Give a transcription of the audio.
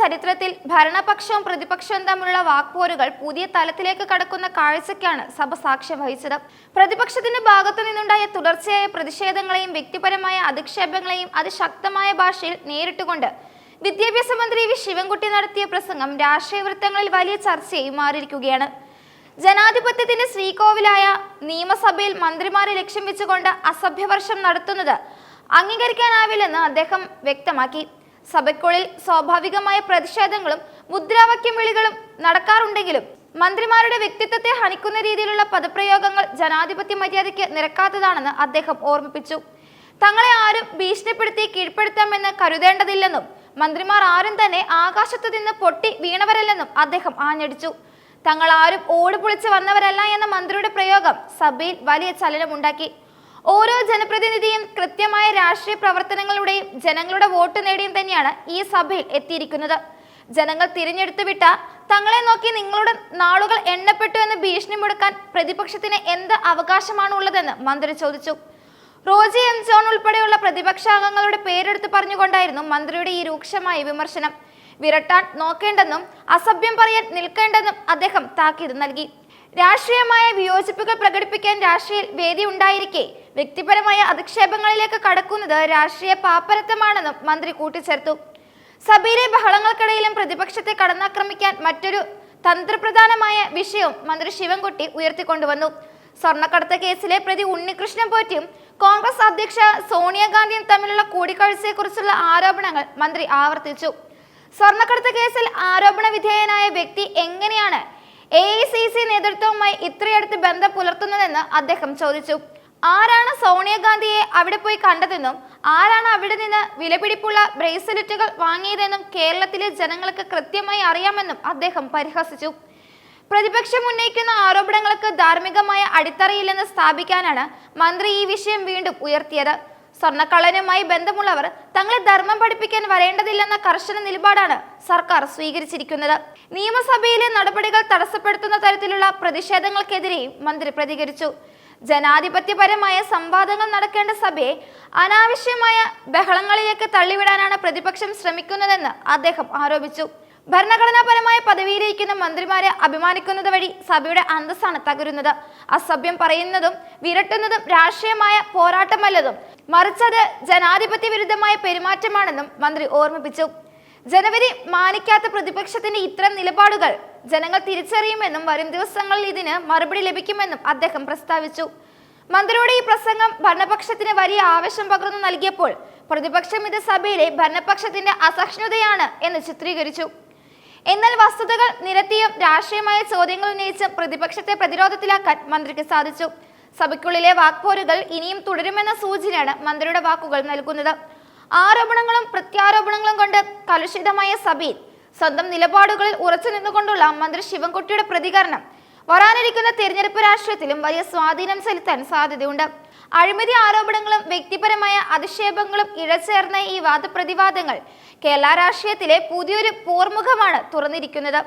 ചരിത്രത്തിൽ ഭരണപക്ഷവും പ്രതിപക്ഷവും തമ്മിലുള്ള വാക്പോരുകൾ പുതിയ തലത്തിലേക്ക് കടക്കുന്ന കാഴ്ചയ്ക്കാണ് സഭ സാക്ഷ്യം വഹിച്ചത്. പ്രതിപക്ഷത്തിന്റെ ഭാഗത്തു നിന്നുണ്ടായ തുടർച്ചയായ പ്രതിഷേധങ്ങളെയും വ്യക്തിപരമായ അധിക്ഷേപങ്ങളെയും അതിശക്തമായ ഭാഷയിൽ നേരിട്ടുകൊണ്ട് വിദ്യാഭ്യാസ മന്ത്രി വി. ശിവൻകുട്ടി നടത്തിയ പ്രസംഗം രാഷ്ട്രീയ വൃത്തങ്ങളിൽ വലിയ ചർച്ചയായി മാറിയിരിക്കുകയാണ്. ജനാധിപത്യത്തിന്റെ ശ്രീകോവിലായ നിയമസഭയിൽ മന്ത്രിമാരെ ലക്ഷ്യം വെച്ചുകൊണ്ട് അസഭ്യവർഷം നടത്തുന്നത് അംഗീകരിക്കാനാവില്ലെന്ന് അദ്ദേഹം വ്യക്തമാക്കി. സഭയ്ക്കുള്ളിൽ സ്വാഭാവികമായ പ്രതിഷേധങ്ങളും മുദ്രാവാക്യം വിളികളും നടക്കാറുണ്ടെങ്കിലും മന്ത്രിമാരുടെ വ്യക്തിത്വത്തെ ഹനിക്കുന്ന രീതിയിലുള്ള പദപ്രയോഗങ്ങൾ ജനാധിപത്യ മര്യാദയ്ക്ക് നിരക്കാത്തതാണെന്ന് അദ്ദേഹം ഓർമ്മിപ്പിച്ചു. തങ്ങളെ ആരും ഭീഷണിപ്പെടുത്തി കീഴ്പ്പെടുത്താമെന്ന് കരുതേണ്ടതില്ലെന്നും മന്ത്രിമാർ ആരും തന്നെ ആകാശത്തു നിന്ന് പൊട്ടി വീണവരല്ലെന്നും അദ്ദേഹം ആഞ്ഞടിച്ചു. തങ്ങൾ ആരും ഓടുപൊളിച്ച് വന്നവരല്ല എന്ന മന്ത്രിയുടെ പ്രയോഗം സഭയിൽ വലിയ ചലനമുണ്ടാക്കി. ഓരോ ജനപ്രതിനിധിയും കൃത്യമായ രാഷ്ട്രീയ പ്രവർത്തനങ്ങളുടെയും ജനങ്ങളുടെ വോട്ട് നേടിയും തന്നെയാണ് ഈ സഭയിൽ എത്തിയിരിക്കുന്നത്. ജനങ്ങൾ തിരഞ്ഞെടുത്തു വിട്ട തങ്ങളെ നോക്കി നിങ്ങളുടെ നാളുകൾ എണ്ണപ്പെട്ടു എന്ന് ഭീഷണി മുടക്കാൻ പ്രതിപക്ഷത്തിന് എന്ത് അവകാശമാണ് ഉള്ളതെന്ന് മന്ത്രി ചോദിച്ചു. റോജി എം. ജോൺ ഉൾപ്പെടെയുള്ള പ്രതിപക്ഷ അംഗങ്ങളുടെ പേരെടുത്ത് പറഞ്ഞുകൊണ്ടായിരുന്നു മന്ത്രിയുടെ ഈ രൂക്ഷമായ വിമർശനം. വിരട്ടാൻ നോക്കേണ്ടെന്നും അസഭ്യം പറയാൻ നിൽക്കേണ്ടെന്നും അദ്ദേഹം താക്കീത് നൽകി. രാഷ്ട്രീയമായ വിയോജിപ്പുകൾ പ്രകടിപ്പിക്കാൻ രാഷ്ട്രീയ വേദി ഉണ്ടായിരിക്കെ. വ്യക്തിപരമായ അധിക്ഷേപങ്ങളിലേക്ക് കടക്കുന്നത് രാഷ്ട്രീയ പാപ്പരത്വമാണെന്നും മന്ത്രി കൂട്ടിച്ചേർത്തു. സഭയിലെ ബഹളങ്ങൾക്കിടയിലും പ്രതിപക്ഷത്തെ കടന്നാക്രമിക്കാൻ മറ്റൊരു തന്ത്രപ്രധാനമായ വിഷയവും മന്ത്രി ശിവൻകുട്ടി ഉയർത്തിക്കൊണ്ടുവന്നു. സ്വർണക്കടത്ത് കേസിലെ പ്രതി ഉണ്ണികൃഷ്ണൻ പോറ്റിയും കോൺഗ്രസ് അധ്യക്ഷ സോണിയാഗാന്ധിയും തമ്മിലുള്ള കൂടിക്കാഴ്ചയെക്കുറിച്ചുള്ള ആരോപണങ്ങൾ മന്ത്രി ആവർത്തിച്ചു. സ്വർണക്കടത്ത് കേസിൽ ആരോപണ വിധേയനായ വ്യക്തി എങ്ങനെയാണ് എ ഐ സി സി നേതൃത്വവുമായി ഇത്രയടുത്ത് ബന്ധം പുലർത്തുന്നതെന്ന് അദ്ദേഹം ചോദിച്ചു. ആരാണ് സോണിയാഗാന്ധിയെ അവിടെ പോയി കണ്ടതെന്നും ആരാണ് അവിടെ നിന്ന് വിലപിടിപ്പുള്ള ബ്രേസ്ലെറ്റുകൾ വാങ്ങിയതെന്നും കേരളത്തിലെ ജനങ്ങൾക്ക് കൃത്യമായി അറിയാമെന്നും അദ്ദേഹം പരിഹസിച്ചു. പ്രതിപക്ഷം ഉന്നയിക്കുന്ന ആരോപണങ്ങൾക്ക് ധാർമ്മികമായ അടിത്തറയില്ലെന്ന് സ്ഥാപിക്കാനാണ് മന്ത്രി ഈ വിഷയം വീണ്ടും ഉയർത്തിയത്. സ്വർണക്കള്ളനുമായി ബന്ധമുള്ളവർ തങ്ങളെ ധർമ്മം പഠിപ്പിക്കാൻ വരേണ്ടതില്ലെന്ന കർശന നിലപാടാണ് സർക്കാർ സ്വീകരിച്ചിരിക്കുന്നത്. നിയമസഭയിലെ നടപടികൾ തടസ്സപ്പെടുത്തുന്ന തരത്തിലുള്ള പ്രതിഷേധങ്ങൾക്കെതിരെയും മന്ത്രി പ്രതികരിച്ചു. ജനാധിപത്യപരമായ സംവാദങ്ങൾ നടക്കേണ്ട സഭയെ അനാവശ്യമായ ബഹളങ്ങളിലേക്ക് തള്ളിവിടാനാണ് പ്രതിപക്ഷം ശ്രമിക്കുന്നതെന്ന് അദ്ദേഹം ആരോപിച്ചു. ഭരണഘടനാപരമായ പദവിയിലിരിക്കുന്ന മന്ത്രിമാരെ അഭിമാനിക്കുന്നത് വഴി സഭയുടെ അന്തസ്സാണ് തകരുന്നത്. അസഭ്യം പറയുന്നതും വിരട്ടുന്നതും രാഷ്ട്രീയമായ പോരാട്ടമല്ലതും മറിച്ചത് ജനാധിപത്യ വിരുദ്ധമായ പെരുമാറ്റമാണെന്നും മന്ത്രി ഓർമ്മിപ്പിച്ചു. ജനവിധി മാനിക്കാത്ത പ്രതിപക്ഷത്തിന്റെ ഇത്തരം നിലപാടുകൾ ജനങ്ങൾ തിരിച്ചറിയുമെന്നും വരും ദിവസങ്ങളിൽ ഇതിന് മറുപടി ലഭിക്കുമെന്നും അദ്ദേഹം പ്രസ്താവിച്ചു. മന്ത്രിയുടെ ഈ പ്രസംഗം ഭരണപക്ഷത്തിന് വലിയ ആവേശം പകർന്നു നൽകിയപ്പോൾ പ്രതിപക്ഷം ഇത് സഭയിലെ ഭരണപക്ഷത്തിന്റെ അസഹിഷ്ണുതയാണ് എന്ന് ചിത്രീകരിച്ചു. എന്നാൽ വസ്തുതകൾ നിരത്തിയും രാഷ്ട്രീയമായ ചോദ്യങ്ങൾ ഉന്നയിച്ചും പ്രതിപക്ഷത്തെ പ്രതിരോധത്തിലാക്കാൻ മന്ത്രിക്ക് സാധിച്ചു. സഭയ്ക്കുള്ളിലെ വാക്പോരുകൾ ഇനിയും തുടരുമെന്ന സൂചനയാണ് മന്ത്രിയുടെ വാക്കുകൾ നൽകുന്നത്. ആരോപണങ്ങളും പ്രത്യാരോപണങ്ങളും കൊണ്ട് കലുഷിതമായ സഭയിൽ സ്വന്തം നിലപാടുകളിൽ ഉറച്ചു നിന്നുകൊണ്ടുള്ള മന്ത്രി ശിവൻകുട്ടിയുടെ പ്രതികരണം. വരാനിരിക്കുന്ന തെരഞ്ഞെടുപ്പ് രാഷ്ട്രീയത്തിലും വലിയ സ്വാധീനം ചെലുത്താൻ സാധ്യതയുണ്ട്. അഴിമതി ആരോപണങ്ങളും വ്യക്തിപരമായ അധിക്ഷേപങ്ങളും ഇഴചേർന്ന ഈ വാദപ്രതിവാദങ്ങൾ കേരള രാഷ്ട്രീയത്തിലെ പുതിയൊരു പോർമുഖമാണ് തുറന്നിരിക്കുന്നത്.